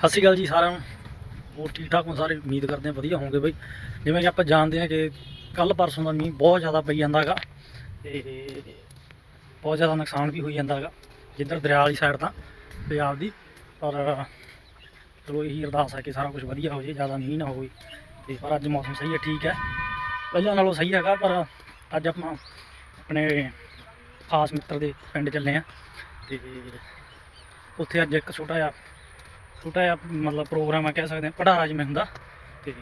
ਸਤਿ ਸ਼੍ਰੀ ਅਕਾਲ ਜੀ ਸਾਰਿਆਂ ਨੂੰ। ਹੋਰ ਠੀਕ ਠਾਕ ਹੋ ਸਾਰੇ? ਉਮੀਦ ਕਰਦੇ ਹਾਂ ਵਧੀਆ ਹੋਵੋਗੇ ਬਈ। ਜਿਵੇਂ ਕਿ ਆਪਾਂ ਜਾਣਦੇ ਹਾਂ ਕਿ ਕੱਲ ਪਰਸੋਂ ਦਾ ਮੀਂਹ ਬਹੁਤ ਜ਼ਿਆਦਾ ਪਈ ਜਾਂਦਾ ਹੈਗਾ ਤੇ ਬਹੁਤ ਜ਼ਿਆਦਾ ਨੁਕਸਾਨ ਵੀ ਹੋਈ ਜਾਂਦਾ ਹੈਗਾ ਜਿੱਧਰ ਦਰਿਆ ਵਾਲੀ ਸਾਈਡ ਤਾਂ ਪੰਜਾਬ ਦੀ ਪਰ ਚਲੋ ਇਹੀ ਅਰਦਾਸ ਹੈ ਕਿ ਸਾਰਾ ਕੁਝ ਵਧੀਆ ਹੋ ਜੇ ਜ਼ਿਆਦਾ ਮੀਂਹ ਨਾ ਹੋਵੇ। ਤੇ ਪਰ ਅੱਜ ਮੌਸਮ ਸਹੀ ਹੈ, ਠੀਕ ਹੈ। ਪਹਿਲਾਂ ਨਾਲੋਂ ਸਹੀ ਹੈਗਾ, ਪਰ ਅੱਜ ਆਪਾਂ ਆਪਣੇ ਖਾਸ ਮਿੱਤਰ ਦੇ ਪਿੰਡ ਚੱਲੇ ਆ ਤੇ ਉੱਥੇ ਅੱਜ ਇੱਕ ਛੋਟਾ ਜਿਹਾ ਛੋਟਾ ਜਿਹਾ ਮਤਲਬ ਪ੍ਰੋਗਰਾਮ ਆ ਕਹਿ ਸਕਦੇ ਹਾਂ ਪੜਾਰਾ ਜਿਵੇਂ ਹੁੰਦਾ, ਤੇ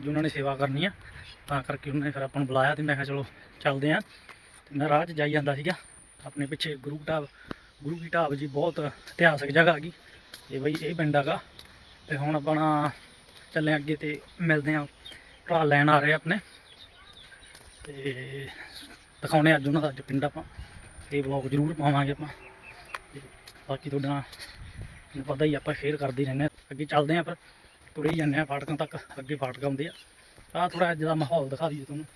ਜੀ ਉਹਨਾਂ ਨੇ ਸੇਵਾ ਕਰਨੀ ਆ, ਤਾਂ ਕਰਕੇ ਉਹਨਾਂ ਨੇ ਫਿਰ ਆਪਾਂ ਨੂੰ ਬੁਲਾਇਆ ਤੇ ਮੈਂ ਕਿਹਾ ਚਲੋ ਚੱਲਦੇ ਆ। ਤੇ ਮੈਂ ਰਾਹ 'ਚ ਜਾਈ ਜਾਂਦਾ ਸੀਗਾ, ਆਪਣੇ ਪਿੱਛੇ ਗੁਰੂ ਢਾਬ ਗੁਰੂ ਕੀ ਢਾਬ ਜੀ ਬਹੁਤ ਇਤਿਹਾਸਕ ਜਗ੍ਹਾ ਹੈਗੀ ਤੇ ਬਈ ਇਹ ਪਿੰਡ ਹੈਗਾ। ਤੇ ਹੁਣ ਆਪਣਾ ਚੱਲੇ ਅੱਗੇ ਤੇ ਮਿਲਦੇ ਆ, ਭਰਾ ਲੈਣ ਆ ਰਹੇ ਆ ਆਪਣੇ। ਤੇ ਦਿਖਾਉਣੇ ਅੱਜ ਉਹਨਾਂ ਦਾ ਅੱਜ ਪਿੰਡ ਆਪਾਂ, ਇਹ ਵਲੌਗ ਜ਼ਰੂਰ ਪਾਵਾਂਗੇ ਆਪਾਂ। ਤੇ ਬਾਕੀ ਤੁਹਾਡਾ ਤੁਹਾਨੂੰ ਪਤਾ ਹੀ ਆਪਾਂ ਸ਼ੇਅਰ ਕਰਦੇ ਰਹਿੰਦੇ ਹਾਂ। ਅੱਗੇ ਚੱਲਦੇ ਆਂ ਪਰ ਤੁਰੇ ਹੀ ਜਾਂਦੇ ਆ ਫਾਟਕਾਂ ਤੱਕ, ਅੱਗੇ ਫਾਟਕ ਆਉਂਦੇ ਆ। ਆਹ ਥੋੜਾ ਅੱਜ ਦਾ ਮਾਹੌਲ ਦਿਖਾ ਦਈਏ ਤੁਹਾਨੂੰ।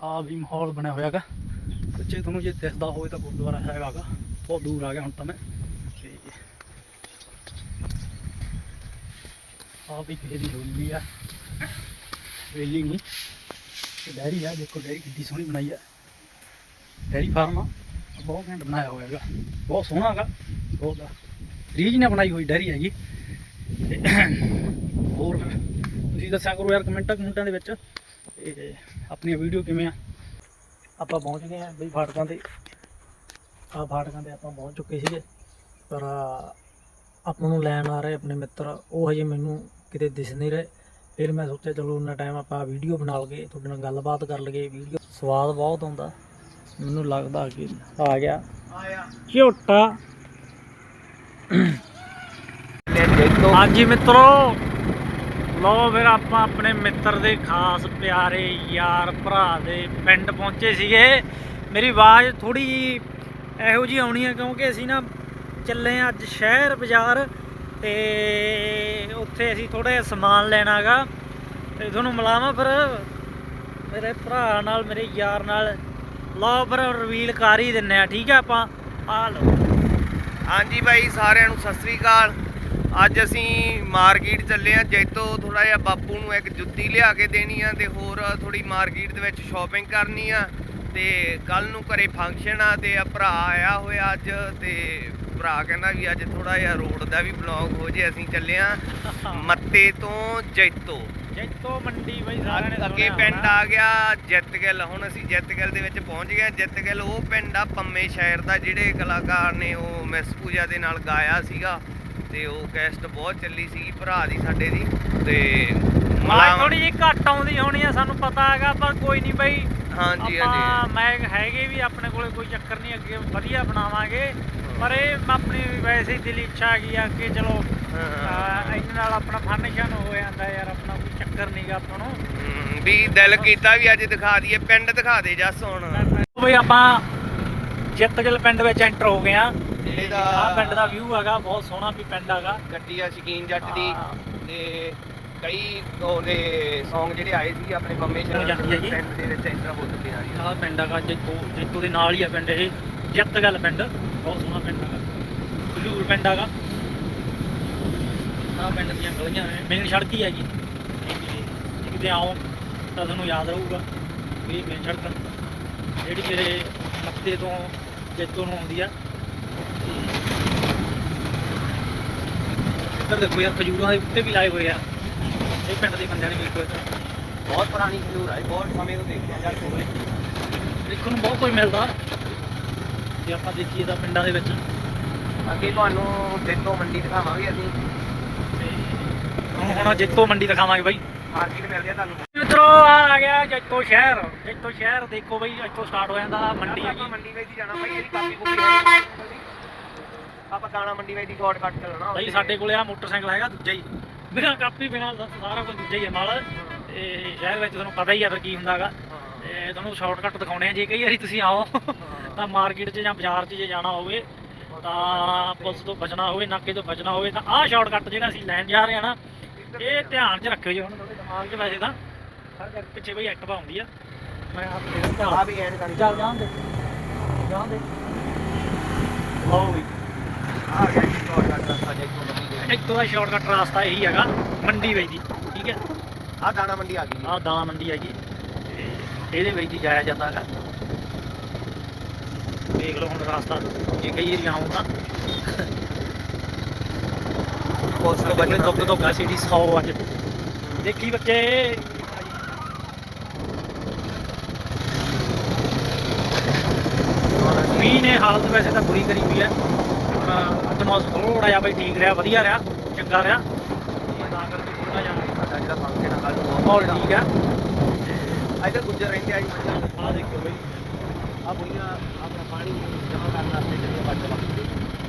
ਆਹ ਵੀ ਮਾਹੌਲ ਬਣਿਆ ਹੋਇਆ ਹੈਗਾ। ਪਿੱਛੇ ਤੁਹਾਨੂੰ ਜੇ ਦਿਸਦਾ ਹੋਵੇ ਤਾਂ ਗੁਰਦੁਆਰਾ ਹੈਗਾ ਹੈਗਾ ਬਹੁਤ ਦੂਰ ਆ ਗਿਆ ਹੁਣ ਤਾਂ ਮੈਂ। ਤੇ ਆਹ ਵੀ ਫੇਰੀ ਹੋਈ ਆ। ਵੇਲੀ ਨਹੀਂ। ਤੇ ਡੈਰੀ ਆ, ਦੇਖੋ ਡੈਰੀ ਕਿੰਨੀ ਸੋਹਣੀ ਬਣਾਈ ਆ। ਡੈਰੀ ਫਾਰਮ ਆ। ਬਹੁਤ ਘੈਂਟ ਬਣਾਇਆ ਹੋਇਆ ਹੈਗਾ। ਬਹੁਤ ਸੋਹਣਾ ਹੈਗਾ। ਬਹੁਤ ਰੀਜ ਨੇ ਬਣਾਈ ਹੋਈ, ਡੈਰੀ ਹੈਗੀ। ਤੇ ਹੋਰ ਤੁਸੀਂ ਦੱਸਿਆ ਕਰੋ ਯਾਰ ਕਮੈਂਟਾਂ ਕਮੈਂਟਾਂ ਦੇ ਵਿੱਚ ਤੇ ਆਪਣੀ ਵੀਡੀਓ ਕਿਵੇਂ ਆ। ਆਪਾਂ ਪਹੁੰਚ ਗਏ ਆ ਬਈ ਫਾਟਕਾਂ ਤੇ। ਆ ਫਾਟਕਾਂ ਤੇ ਆਪਾਂ ਪਹੁੰਚ ਚੁੱਕੇ ਸੀਗੇ। ਪਰ ਆਪਾਂ ਨੂੰ ਲੈਣ ਆ ਰਹੇ ਆਪਣੇ ਮਿੱਤਰ, ਉਹ ਹਜੇ ਮੈਨੂੰ ਕਿਤੇ ਦਿਸ ਨਹੀਂ ਰਹੇ। ਫਿਰ ਮੈਂ ਸੋਚਿਆ ਚਲੋ ਉਹਨਾਂ ਟਾਈਮ ਆਪਾਂ ਵੀਡੀਓ ਬਣਾ ਲਗੇ ਤੁਹਾਡੇ ਨਾਲ ਗੱਲਬਾਤ ਕਰ ਲਗੇ ਵੀਡੀਓ ਸਵਾਦ ਬਹੁਤ ਆਉਂਦਾ। ਮੈਨੂੰ ਲੱਗਦਾ ਕਿ ਆ ਗਿਆ। ਝੋਟਾ ਹਾਂਜੀ ਮਿੱਤਰੋ ਲੋ ਫਿਰ ਆਪਾਂ ਆਪਣੇ ਮਿੱਤਰ ਦੇ ਖਾਸ ਪਿਆਰੇ ਯਾਰ ਭਰਾ ਦੇ ਪਿੰਡ ਪਹੁੰਚੇ ਸੀਗੇ। ਮੇਰੀ ਆਵਾਜ਼ ਥੋੜੀ ਜੀ ਇਹੋ ਜੀ ਆਉਣੀ ਹੈ ਕਿਉਂਕਿ ਅਸੀਂ ਨਾ ਚੱਲੇ ਆ ਅੱਜ ਸ਼ਹਿਰ ਬਾਜ਼ਾਰ ਤੇ ਉੱਥੇ ਅਸੀਂ ਥੋੜਾ ਜਿਹਾ ਸਮਾਨ ਲੈਣਾਗਾ ਤੇ ਤੁਹਾਨੂੰ ਮਿਲਾਵਾਂ ਫਿਰ ਮੇਰੇ ਭਰਾ ਨਾਲ, ਮੇਰੇ ਯਾਰ ਨਾਲ। ਲਓ ਫਿਰ ਰਿਵੀਲ ਕਰ ਹੀ ਦਿੰਨੇ ਆ, ਠੀਕ ਹੈ ਆਪਾਂ? ਆ ਲਓ। ਹਾਂਜੀ ਬਾਈ ਸਾਰਿਆਂ ਨੂੰ ਸਤਿ ਸ੍ਰੀ ਅਕਾਲ। ਅੱਜ ਅਸੀਂ ਮਾਰਕੀਟ ਚੱਲੇ ਆ। ਜੈਤੋ ਥੋੜਾ ਜਿਹਾ ਬਾਪੂ ਨੂੰ ਇੱਕ ਜੁੱਤੀ ਲਿਆ ਕੇ ਦੇਣੀ ਆ ਤੇ ਹੋਰ ਥੋੜੀ ਮਾਰਕੀਟ ਦੇ ਵਿੱਚ ਸ਼ਾਪਿੰਗ ਕਰਨੀ ਆ। ਤੇ ਕੱਲ ਨੂੰ ਘਰੇ ਫੰਕਸ਼ਨ ਆ ਤੇ ਆ ਭਰਾ ਆਇਆ ਹੋਇਆ ਅੱਜ ਤੇ ਭਰਾ ਕਹਿੰਦਾ ਵੀ ਅੱਜ ਥੋੜਾ ਜਿਹਾ ਰੋਡ ਦਾ ਵੀ ਬਲੌਗ ਹੋ ਜੇ ਅਸੀਂ ਚੱਲੇ ਆ। ਮੱਤੇ ਤੋਂ ਜੈਤੋ। ਜੈਤੋ ਮੰਡੀ ਬਈ ਸਾਰਿਆਂ ਨੇ ਅੱਗੇ ਪਿੰਡ। ਆ ਗਿਆ ਜਿੱਤਗਿੱਲ। ਹੁਣ ਅਸੀਂ ਜਿੱਤਗਿੱਲ ਦੇ ਵਿੱਚ ਪਹੁੰਚ ਗਏ। ਜਿੱਤਗਿੱਲ ਉਹ ਪਿੰਡ ਆ ਪੰਮੇ ਸ਼ਹਿਰ ਦਾ ਜਿਹੜੇ ਕਲਾਕਾਰ ਨੇ ਉਹ ਮਿਸ ਪੂਜਾ ਦੇ ਨਾਲ ਗਾਇਆ ਸੀਗਾ। ਤੇ ਉਹ ਕੈਸਟ ਬਹੁਤ ਚੱਲੀ ਸੀਗੀ ਭਰਾ ਦੀ ਸਾਡੇ ਦੀ। ਤੇ ਮਲਾਮ- ਥੋੜੀ ਜਿਹੀ ਘੱਟ ਆਉਂਦੀ ਹੋਣੀ ਆ ਸਾਨੂੰ ਪਤਾ ਹੈਗਾ ਪਰ ਕੋਈ ਨਹੀਂ ਬਈ। ਹਾਂਜੀ ਹਾਂਜੀ। ਮੈਂ ਹੈਗੇ ਵੀ ਆਪਣੇ ਕੋਲੇ ਕੋਈ ਚੱਕਰ ਨਹੀਂ ਅੱਗੇ ਵਧੀਆ ਬਣਾਵਾਂਗੇ। ਪਰ ਇਹ ਆਪਣੀ ਵੈਸੇ ਹੀ ਦਿਲੀ ਇੱਛਾ ਹੈਗੀ ਆ ਕਿ ਚਲੋ ਹਾਂ, ਅਹ, ਇਹਨਾਂ ਨਾਲ ਆਪਣਾ ਫੰਕਸ਼ਨ ਹੋ ਜਾਂਦਾ ਯਾਰ ਆਪਣਾ ਕੋਈ ਚੱਕਰ ਨਹੀਂਗਾ ਆਪਾਂ ਨੂੰ। ਹਮ, ਵੀ ਦਿਲ ਕੀਤਾ ਵੀ ਅੱਜ ਦਿਖਾ ਦਈਏ ਪਿੰਡ ਦਿਖਾ ਦੇ ਜੱਸ ਹੁਣ। ਬਈ ਆਪਾਂ ਜਿੱਤਗਲ ਪਿੰਡ ਵਿੱਚ ਐਂਟਰ ਹੋ ਗਏ ਆ ਜਿਹੜੇ ਆ ਪਿੰਡ ਦਾ ਵਿਊ ਹੈਗਾ ਬਹੁਤ ਸੋਹਣਾ ਵੀ ਪਿੰਡ ਹੈਗਾ। ਗੱਡੀ ਆ ਸ਼ਕੀਨ ਜੱਟ ਦੀ। ਹਾਂ। ਤੇ ਕਈ ਉਹਦੇ Song ਜਿਹੜੇ ਆਏ ਸੀ ਆਪਣੇ ਪੰਮੇ ਸ਼ਹਿਰ ਜਾਂਦੀ ਹੈਗੀ। ਪਿੰਡ ਦੇ ਵਿੱਚ ਇੰਟਰ ਹੋ ਚੁੱਕੇ ਆ ਜੀ। ਆਹ ਪਿੰਡ ਹੈਗਾ ਜੈਤੋ ਜੈਤੋ ਦੇ ਨਾਲ ਹੀ ਆ ਪਿੰਡ ਇਹ। ਜਿੱਤਗਲ ਪਿੰਡ ਬਹੁਤ ਸੋਹਣਾ ਪਿੰਡ ਹੈਗਾ। ਖਜੂਰ ਪਿੰਡ ਹੈਗਾ। ਆਹ ਪਿੰਡ ਦੀਆਂ ਗਲੀਆਂ ਨੇ। ਮੇਨ ਸੜਕ ਹੀ ਹੈਗੀ ਤੇ ਕਿਤੇ ਆਓ ਤਾਂ ਤੁਹਾਨੂੰ ਯਾਦ ਰਹੂਗਾ ਵੀ ਇਹ ਮੇਨ ਸੜਕ ਜਿਹੜੀ ਮੇਰੇ ਮੱਤੇ ਤੋਂ ਜੈਤੋ ਨੂੰ ਆਉਂਦੀ ਆ। ਇੱਧਰ ਦੇਖੋ ਯਾਰ ਖਜੂਰਾਂ ਦੇ ਉੱਤੇ ਵੀ ਲਾਏ ਹੋਏ ਆ। ਇਹ ਪਿੰਡ ਦੇ ਬੰਦਿਆਂ ਨੇ ਵੀ ਕੋਈ ਬਹੁਤ ਪੁਰਾਣੀ ਖਜੂਰ ਹੈ ਬਹੁਤ ਸਮੇਂ ਤੋਂ ਦੇਖਿਆ ਜਾ ਕੋਲੇ ਦੇਖਣ ਨੂੰ ਬਹੁਤ ਕੁਝ ਮਿਲਦਾ। ਜੇ ਆਪਾਂ ਦੇਖੀਏ ਤਾਂ ਪਿੰਡਾਂ ਦੇ ਵਿੱਚ। ਅੱਗੇ ਤੁਹਾਨੂੰ ਜੈਤੋ ਮੰਡੀ ਦਿਖਾਵਾਂਗੇ ਅਸੀਂ। ਹੁਣ ਜੈਤੋ ਮੰਡੀ ਦਿਖਾਵਾਂਗੇ ਬਾਈ। ਮਾਰਕੀਟ ਮਿਲਦੀ ਆ ਤੁਹਾਨੂੰ। ਮਿੱਤਰੋ ਆ ਆ ਗਿਆ ਜੈਤੋ ਸ਼ਹਿਰ। ਜੈਤੋ ਸ਼ਹਿਰ ਦੇਖੋ ਬਾਈ ਇੱਥੋਂ ਸਟਾਰਟ ਹੋ ਜਾਂਦਾ ਮੰਡੀ। ਆਪਾਂ ਮੰਡੀ ਵਿੱਚ ਹੀ ਜਾਣਾ ਭਾਈ ਇਹਦੀ ਕਾਪੀ ਕੁਪੀ ਆਪਾਂ ਦਾਣਾ ਮੰਡੀ ਵਿੱਚ ਦੀ ਸ਼ਾਰਟਕੱਟ ਚੱਲਣਾ ਬਾਈ ਸਾਡੇ ਕੋਲੇ ਆ ਮੋਟਰਸਾਈਕਲ ਹੈਗਾ ਦੂਜਾ ਹੀ। ਬਿਨਾਂ ਕਾਪੀ ਬਿਨਾਂ ਸਾਰਾ ਕੁਝ ਦੂਜਾ ਹੀ ਹੈ ਨਾਲ ਤੇ ਸ਼ਹਿਰ ਵਿੱਚ ਤੁਹਾਨੂੰ ਪਤਾ ਹੀ ਆ ਫਿਰ ਕੀ ਹੁੰਦਾਗਾ ਤੇ ਤੁਹਾਨੂੰ ਸ਼ਾਰਟਕਟ ਦਿਖਾਉਣੇ ਆ। ਜੇ ਕਈ ਵਾਰੀ ਤੁਸੀਂ ਆਓ ਤਾਂ ਮਾਰਕੀਟ 'ਚ ਜਾਂ ਬਾਜ਼ਾਰ 'ਚ ਜੇ ਜਾਣਾ ਹੋਵੇ ਤਾਂ ਪੁਲਿਸ ਤੋਂ ਬਚਣਾ ਹੋਵੇ ਨਾਕੇ ਤੋਂ ਬਚਣਾ ਹੋਵੇ ਤਾਂ ਆਹ ਸ਼ਾਰਟਕਟ ਜਿਹੜਾ ਅਸੀਂ ਲੈਣ ਜਾ ਰਹੇ ਹਾਂ ਨਾ ਇਹ ਧਿਆਨ 'ਚ ਰੱਖਿਓ ਜੀ ਹੁਣ ਤੁਹਾਡੇ ਦਿਮਾਗ 'ਚ ਵੈਸੇ ਤਾਂ। ਹਰ ਪਿੱਛੇ ਬਈ ਐਕਟਿਵਾ ਹੁੰਦੀ ਆ। ਮੈਂ ਆਪ ਆ ਧਿਆਨ ਵੀ ਐਨ ਕਰੀ ਚੱਲ ਜਾਣ ਦੇ। ਜਾਣ ਦੇ। ਲਓ ਵੀ। ਆ ਗਿਆ ਜੀ ਸ਼ਾਰਟਕਟ ਰਸਤਾ ਜੈਤੋ ਮੰਡੀ ਦੇ ਵਿੱਚ ਇੱਥੋਂ ਦਾ ਸ਼ਾਰਟਕਟ ਰਸਤਾ ਇਹੀ ਹੈਗਾ ਮੰਡੀ ਵਿੱਚ ਦੀ ਠੀਕ ਹੈ? ਆ ਦਾਣਾ ਮੰਡੀ ਆ ਗਈ ਆਹ ਦਾਣਾ ਮੰਡੀ ਹੈਗੀ ਤੇ ਇਹਦੇ ਵਿੱਚ ਦੀ ਜਾਇਆ ਜਾਂਦਾ ਹੈਗਾ। ਦੇਖ ਲਓ ਹੁਣ ਰਸਤਾ ਜੇ ਕਈ ਏਰੀਆ ਆਉਂਦਾ। ਉਸ ਤੋਂ ਬੱਲੇ ਬਚੇ ਦੁੱਗ ਦੁੱਗਾ ਸਿਟੀ 100 ਅੱਜ ਦੇਖੀ ਬੱਚੇ ਮੀਂਹ ਨੇ ਹਾਲਤ ਵੈਸੇ ਤਾਂ ਬੁਰੀ ਕਰੀ ਹੋਈ ਹੈ ਪਰ ਅੱਜ ਮੌਸਮ ਥੋੜਾ ਜਿਹਾ ਬਈ ਠੀਕ ਰਿਹਾ ਵਧੀਆ ਰਿਹਾ ਚੰਗਾ ਰਿਹਾ ਤੇ ਤਾਂ ਕਰਕੇ ਥੋੜਾ ਜਿਹਾ ਸਾਡਾ ਜਿਹੜਾ ਫੰਕਸ਼ਨ ਆ ਕੱਲ ਨੂੰ ਮਾਹੌਲ ਠੀਕ ਹੈ ਇੱਧਰ ਗੁੱਜਰ ਰਹਿੰਦੇ ਆ ਜੀ ਆਹ ਦੇਖੋ ਬਈ ਆ ਬੁੜੀਆਂ ਆਪਣਾ ਪਾਣੀ ਜਮਾ ਕਰਨ ਵਾਸਤੇ ਜਿਹੜੇ ਬੱਚ ਲੱਗਦੇ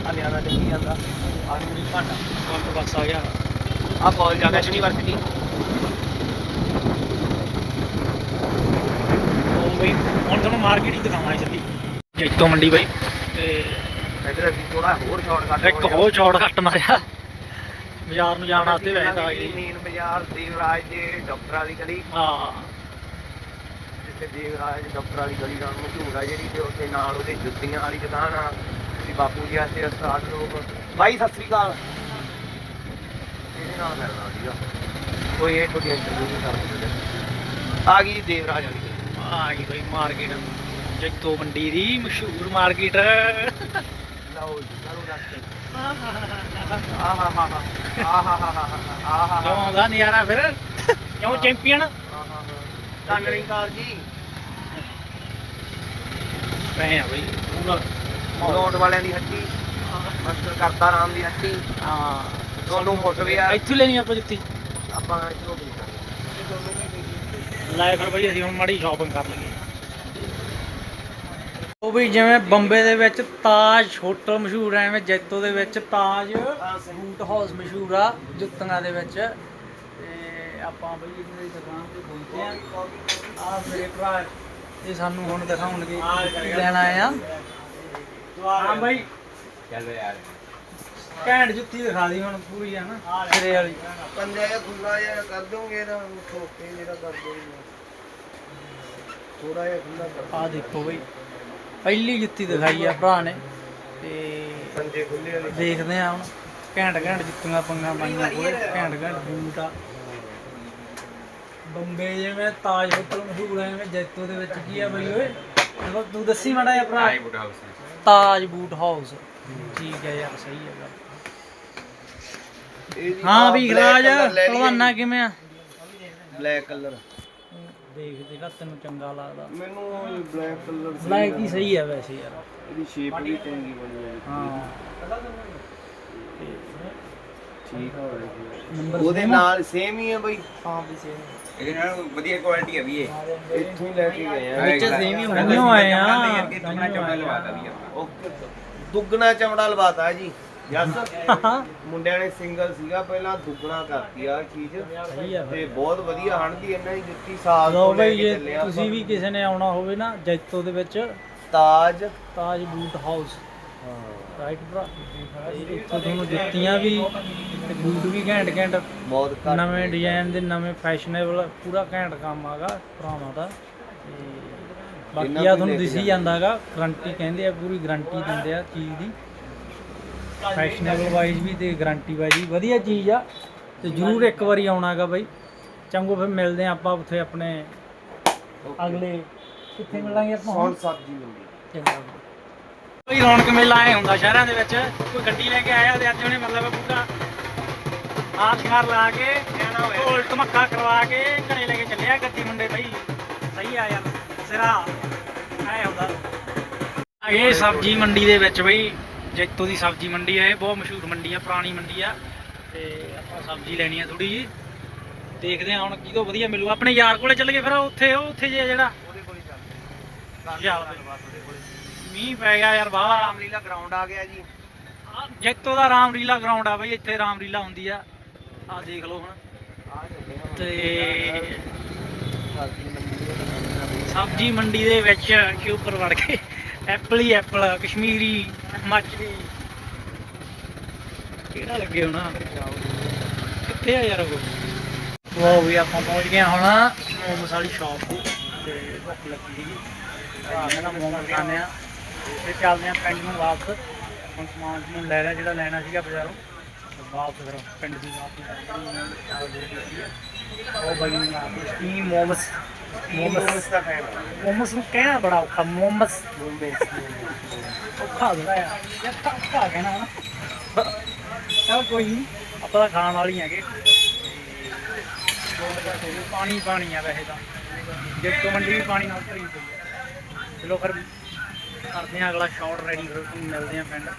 ਆ ਲਿਆਦਾ ਚੱਕੀ ਜਾਂਦਾ। ਆ ਪੂਰੀ ਭਾਂਡਾ ਪੰਪ ਬਕਸ ਆ ਗਿਆ। ਆ ਕਾਲਜ ਗਿਆ ਯੂਨੀਵਰਸਿਟੀ ਉਹ ਬਈ ਹੁਣ ਤੁਹਾਨੂੰ ਮਾਰਕੀਟ ਹੀ ਦਿਖਾਵਾਂ ਚੱਲੀ ਜੈਤੋ ਮੰਡੀ ਬਈ। ਤੇ ਇੱਧਰ ਅਸੀਂ ਥੋੜਾ ਹੋਰ ਸ਼ਾਰਟਕਟ ਇੱਕ ਹੋਰ ਚੌੜ ਕੱਟ ਮਾਰਿਆ। ਬਾਜ਼ਾਰ ਨੂੰ ਜਾਣ ਵਾਸਤੇ ਵੈਸੇ ਤਾਂ ਆ ਗਈ। ਮੇਨ ਬਾਜ਼ਾਰ ਦੇਵਰਾਜ ਦੇ ਡਾਕਟਰ ਵਾਲੀ ਗਲੀ। ਹਾਂ। ਜਿੱਥੇ ਦੇਵਰਾਜ ਡਾਕਟਰ ਵਾਲੀ ਗਲੀ ਨਾਲ ਮਸ਼ਹੂਰ ਆ ਜਿਹੜੀ ਤੇ ਉੱਥੇ ਨਾਲ ਉਹਦੇ ਜੁੱਤੀਆਂ ਵਾਲੀ ਦੁਕਾਨ ਆ। ਤੇ ਬਾਪੂ ਜੀ ਆਸਤੇ ਉਸਤਾਦ ਲੋਕ। ਬਾਈ ਸਤਿ ਸ੍ਰੀ ਅਕਾਲ। ਇਹਦੇ ਨਾਲ ਮਿਲਣਾ ਸੀਗਾ ਕੋਈ ਇਹ ਤੁਹਾਡੀ ਇੰਟਰਵਿਊ ਨਹੀਂ ਕਰਦੇ ਆ ਗਈ ਜੀ ਦੇਵਰਾਜ ਵਾਲੀ। ਆ ਗਈ ਬਈ ਮਾਰਕੀਟ। ਜੈਤੋ ਮੰਡੀ ਦੀ ਮਸ਼ਹੂਰ ਮਾਰਕੀਟ। ਲਓ ਜੀ ਕਰੋ ਦੱਸ ਆਹਾ ਹਾ ਹਾ ਆਹਾ ਹਾ ਹਾ ਆਹਾ ਕਿਉਂ ਆਉਂਦਾ ਨਜ਼ਾਰਾ ਫਿਰ। ਕਿਉਂ ਚੈਂਪੀਅਨ? ਕਾਨਰੀ ਕਾਲ ਜੀ ਪਏ ਆ ਬਈ ਪੂਰਾ ਨੋਟ ਵਾਲਿਆਂ ਦੀ ਹੱਟੀ ਮਸਟਰ ਕਰਤਾ ਰਾਮ ਦੀ ਹੱਟੀ। ਹਾਂ। ਤੁਹਾਨੂੰ ਫੁੱਟਵੇਅਰ ਇੱਥੋਂ ਲੈਣੀ ਆਪਾਂ ਜੁੱਤੀ? ਆਪਾਂ ਇੱਥੋਂ ਵੀ ਲੈ ਫਿਰ ਬਈ ਅਸੀਂ ਹੁਣ ਮਾੜੀ ਸ਼ਾਪਿੰਗ ਕਰ ਲਈਏ। ਉਹ ਵੀ ਜਿਵੇਂ ਬੰਬੇ ਦੇ ਵਿੱਚ ਤਾਜ ਹੋਟਲ ਮਸ਼ਹੂਰ ਹੈ ਐਵੇਂ ਜੈਤੋ ਦੇ ਵਿੱਚ ਤਾਜ ਬੂਟ ਹਾਊਸ ਮਸ਼ਹੂਰ ਆ ਜੁੱਤੀਆਂ ਦੇ ਵਿੱਚ। ਤੇ ਆਪਾਂ ਬਈ ਇਹਨਾਂ ਦੀ ਦੁਕਾਨ ਤੇ ਪਹੁੰਚੇ ਆ। ਆ ਮੇਰੇ ਭਰਾ ਇਹ ਸਾਨੂੰ ਹੁਣ ਦਿਖਾਉਣਗੇ ਲੈਣ ਆਏ ਆ। ਹਾਂ ਬਾਈ। ਚੱਲ ਯਾਰ ਘੈਂਟ ਜੁੱਤੀ ਦਿਖਾ ਦੀ ਹੁਣ ਪੂਰੀ ਆ ਨਾ ਸਿਰੇ ਵਾਲੀ। ਪੰਜਾ ਜਿਹਾ ਖੁੱਲਾ ਜਿਹਾ ਕਰ ਦੋਗੇ ਨਾ ਠੋਕੇ ਜਿਹੜਾ ਕਰ ਦੋਗੇ ਥੋੜਾ ਜਿਹਾ ਖੁੱਲਾ ਕਰ ਆ ਦੇਖੋ ਬਈ ਪਹਿਲੀ ਜੁੱਤੀ ਦਿਖਾਈ ਆ ਭਰਾ ਨੇ ਤੇ ਪੰਜੇ ਖੁੱਲੇ ਵਾਲੇ। ਦੇਖਦੇ ਆ ਹੁਣ। ਘੈਂਟ ਘੈਂਟ ਜੁੱਤੀਆਂ ਪੰਗਾਂ ਪਾਈਆਂ ਕੋਲੇ ਘੈਂਟ ਘੈਂਟ ਬੂਟ ਆ। ਬੰਬੇ ਜਿਵੇਂ ਤਾਜ ਹੋਟਲ ਮਸ਼ਹੂਰ ਹੈ ਐਵੇਂ ਜੈਤੋ ਦੇ ਵਿੱਚ ਕੀ ਆ ਬਈ ਓਏ? ਤੂੰ ਦੱਸੀ ਮਾੜਾ ਜਿਹਾ ਭਰਾ। Taj boot house. ਠੀਕ ਹੈ ਯਾਰ ਸਹੀ ਹੈ ਗੱਲ। ਹਾਂ ਵੀ ਰਾਜ ਪਹਿਲਵਾਨਾ ਕਿਵੇਂ ਆ? ਬਲੈਕ ਕਲਰ ਦੇਖ ਜਿਹੜਾ ਤੈਨੂੰ ਚੰਗਾ ਲੱਗਦਾ। ਮੈਨੂੰ ਬਲੈਕ ਕਲਰ ਬਲੈਕ ਹੀ ਸਹੀ ਹੈ ਵੈਸੇ ਯਾਰ। ਇਹਦੀ ਸ਼ੇਪ ਵੀ ਚੰਗੀ ਬਣੀ ਹੈ। ਹਾਂ। ਠੀਕ ਹੋ ਉਹਦੇ ਨਾਲ ਸੇਮ ਹੀ ਹੈ ਬਈ। ਹਾਂ ਵੀ ਸੇਮ ਇਹਦੇ ਨਾਲ ਵਧੀਆ ਕੁਆਲਿਟੀ ਹੈ ਵੀ ਇਹ। ਇੱਥੋਂ ਹੀ ਲੈ ਕੇ ਗਏ ਆ। ਵਿੱਚ same ਹੀ ਹੋਣਾ। ਤਾਂਹੀਓ ਆਏ ਆ, ਅੱਗੇ ਦੁਗਣਾ ਚਮੜਾ ਲਵਾਤਾ ਵੀ ਆਪਾਂ। ਓਕੇ। ਦੁੱਗਣਾ ਚਮੜਾ ਲਵਾਤਾ ਜੀ। ਯਸ। ਮੁੰਡਿਆਂ ਨੇ ਸਿੰਗਲ ਸੀਗਾ ਪਹਿਲਾਂ ਦੁੱਗਣਾ ਕਰਤੀ ਆ ਚੀਜ਼। ਸਹੀ ਆ ਤੇ ਬਹੁਤ ਵਧੀਆ ਹਣਦੀ ਇਹਨਾਂ ਦੀ ਜੁੱਤੀ ਸਾਲ ਤੋਂ ਲੈ ਬਈ ਕੇ ਚੱਲੇ ਆ ਤੁਸੀਂ ਵੀ ਕਿਸੇ ਨੇ ਆਉਣਾ ਹੋਵੇ ਨਾ ਜੈਤੋ ਦੇ ਵਿੱਚ Taj. Taj boot house. Right ਭਰਾ ਇੱਥੋਂ ਤੁਹਾਨੂੰ ਜੁੱਤੀਆਂ ਵੀ ਤੇ ਬੂਟ ਵੀ ਘੈਂਟ ਘੈਂਟ। ਬਹੁਤ ਘੱਟ ਨਵੇਂ ਡਿਜ਼ਾਈਨ ਦੇ ਨਵੇਂ ਫੈਸ਼ਨੇਬਲ ਪੂਰਾ ਘੈਂਟ ਕੰਮ ਆਗਾ ਭਰਾਵਾਂ ਦਾ। ਤੇ ਬਾਕੀ ਆ ਤੁਹਾਨੂੰ ਦਿਸੀ ਜਾਂਦਾਗਾ ਗਰੰਟੀ ਕਹਿੰਦੇ ਆ ਪੂਰੀ ਗਰੰਟੀ ਦਿੰਦੇ ਆ ਚੀਜ਼ ਦੀ। ਫੈਸ਼ਨੇਬਲ ਵਾਈਜ਼ ਵੀ ਤੇ ਗਰੰਟੀ ਵਾਈਜ਼ ਵੀ ਵਧੀਆ ਚੀਜ਼ ਆ। ਤੇ ਜਰੂਰ ਇੱਕ ਵਾਰੀ ਆਉਣਾਗਾ ਬਾਈ। ਚੰਗੋ ਫਿਰ ਮਿਲਦੇ ਆ ਆਪਾਂ ਉੱਥੇ ਆਪਣੇ ਅਗਲੇ ਕਿੱਥੇ ਮਿਲਾਂਗੇ ਆਪਾਂ ਹੁਣ? ਸਬਜ਼ੀ ਮਿਲਦੀ। ਚੰਗਾ ਕੋਈ ਰੌਣਕ ਮੇਲਾ ਐ ਹੁੰਦਾ ਸ਼ਹਿਰਾਂ ਦੇ ਵਿੱਚ। ਕੋਈ ਗੱਡੀ ਲੈ ਕੇ ਆਇਆ ਤੇ ਅੱਜ ਉਹਨੇ ਮਤਲਬ ਪੂਰਾ ਆਹ ਸ਼ਿੰਗਾਰ ਲਾ ਕੇ ਢੋਲ ਧਮੱਕਾ ਕਰਵਾ ਕੇ ਘਰੇ ਲੈ ਕੇ ਚੱਲਿਆ ਗੱਡੀ ਮੁੰਡੇ ਬਈ। ਸਹੀ ਆ ਯਾਰ ਸਿਰਾ। ਐ ਹੁੰਦਾ। ਇਹ ਸਬਜ਼ੀ ਮੰਡੀ ਦੇ ਵਿੱਚ ਬਈ ਜੈਤੋ ਦੀ ਸਬਜ਼ੀ ਮੰਡੀ ਹੈ ਇਹ ਬਹੁਤ ਮਸ਼ਹੂਰ ਮੰਡੀ ਆ ਪੁਰਾਣੀ ਮੰਡੀ ਆ। ਤੇ ਆਪਾਂ ਸਬਜ਼ੀ ਲੈਣੀ ਆ ਥੋੜੀ ਜੀ ਦੇਖਦੇ ਹਾਂ ਹੁਣ ਕਿਤੋਂ ਵਧੀਆ ਮਿਲੂ। ਆਪਣੇ ਯਾਰ ਕੋਲੇ ਚੱਲ ਗਏ ਫਿਰ ਉੱਥੇ ਉਹ ਉੱਥੇ ਜੇ ਜਿਹੜਾ। ਉਹਦੇ ਕੋਲ ਚੱਲ ਗੱਲਬਾਤ ਉਹਦੇ ਕੋਲ ਮੀਂਹ ਪੈ ਗਿਆ ਯਾਰ ਵਾਹ। ਰਾਮਲੀਲਾ ਗਰਾਊਂਡ ਆ ਗਿਆ ਜੀ। ਜੈਤੋ ਦਾ ਰਾਮਲੀਲਾ ਗਰਾਊਂਡ ਆ ਬਈ ਇੱਥੇ ਰਾਮਲੀਲਾ ਹੁੰਦੀ ਆ। ਆ ਦੇਖ ਲਓ ਹੁਣ। ਤੇ ਸਬਜ਼ੀ ਮੰਡੀ ਦੇ ਵਿੱਚ ਸਬਜ਼ੀ ਮੰਡੀ ਦੇ ਵਿੱਚ ਕਿ ਉੱਪਰ ਵੜ ਕੇ ਐਪਲ ਹੀ ਐਪਲ ਕਸ਼ਮੀਰੀ ਹਿਮਾਚਲੀ। ਕਿਹੜਾ ਲੱਗੇ ਹੋਣਾ? ਕਿੱਥੇ ਆ ਯਾਰ ਉਹ? ਉਹ ਵੀ ਆਪਾਂ ਪਹੁੰਚ ਗਏ ਹੁਣ ਮੋਮੋਸ ਵਾਲੀ ਸ਼ਾਪ ਤੇ। ਭੁੱਖ ਲੱਗੀ ਸੀਗੀ। ਆ ਮੈਂ ਨਾ ਮੋਮੋਸ ਖਾਣੇ ਆ। ਤੇ ਚੱਲਦੇ ਆ ਪਿੰਡ ਨੂੰ ਵਾਪਸ। ਹੁਣ ਸਮਾਨ ਸਮੂਨ ਲੈ ਲਿਆ, ਜਿਹੜਾ ਲੈਣਾ ਸੀਗਾ ਬਾਜ਼ਾਰੋਂ। ਵਾਪਸ ਫਿਰ ਪਿੰਡ ਦੀ ਵਾਪਸ ਉਹ ਬਾਈ ਨੇ ਮੋਮਸ? ਮੋਮਸ ਦਾ ਫੈਨ ਮੋਮਸ ਨੂੰ ਕਹਿਣਾ ਬੜਾ ਔਖਾ, ਮੋਮਸ। ਔਖਾ ਥੋੜਾ ਆ। ਯਾਰ ਤਾਂ ਔਖਾ ਕਹਿਣਾ ਨਾ। ਚਲ ਕੋਈ ਨਹੀਂ ਆਪਾਂ ਤਾਂ ਖਾਣ ਵਾਲੀ ਹੈਗੇ। ਪਾਣੀ ਪਾਣੀ ਆ ਵੈਸੇ ਤਾਂ। ਜੇ ਤੋਂ ਮੰਡੀ ਵੀ ਪਾਣੀ ਨਾਲ ਭਰੀ ਪਈ ਚਲੋ ਫਿਰ ਕਰਦੇ ਆ ਅਗਲਾ ਸ਼ਾਟ ਰੈਡੀ ਫਿਰ ਤੁਹਾਨੂੰ ਮਿਲਦੇ ਆ ਪਿੰਡ।